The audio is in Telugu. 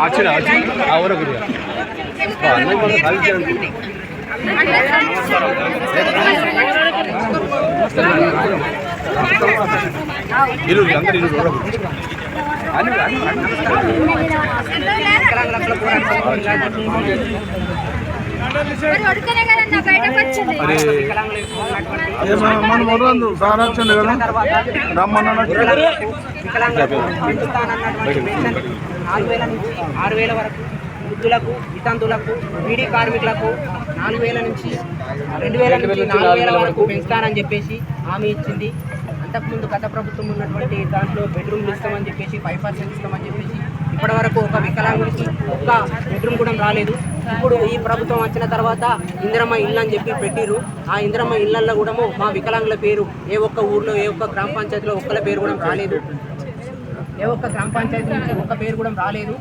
వచ్చిన గురి అన్నీ ఇరు అందరు ఇరు మన సార్ వచ్చిండు కదా రమ్మన్న నాలుగు వేల నుంచి ఆరు వేల వరకు వృద్ధులకు వితంతులకు బీడీ కార్మికులకు నాలుగు వేల నుంచి రెండు వేల నుంచి నాలుగు వేల వరకు పెంచుతానని చెప్పేసి హామీ ఇచ్చింది. అంతకుముందు గత ప్రభుత్వం ఉన్నటువంటి దాంట్లో బెడ్రూమ్లు ఇస్తామని చెప్పేసి ఫైవ్ పర్సెంట్ ఇస్తామని చెప్పేసి ఇప్పటి వరకు ఒక వికలాంగుడికి ఒక బెడ్రూమ్ కూడా రాలేదు. ఇప్పుడు ఈ ప్రభుత్వం వచ్చిన తర్వాత ఇందిరమ్మ ఇల్లు అని చెప్పి పెట్టిరు ఆ ఇందిరమ్మ ఇళ్ళలో కూడా మా వికలాంగుల పేరు ఏ ఒక్క ఊర్లో ఏ ఒక్క గ్రామ పంచాయతీలో ఒక్కల పేరు కూడా రాలేదు. ఏ ఒక్క గ్రామ పంచాయతీ నుంచి ఒక్క పేరు కూడా రాలేదు.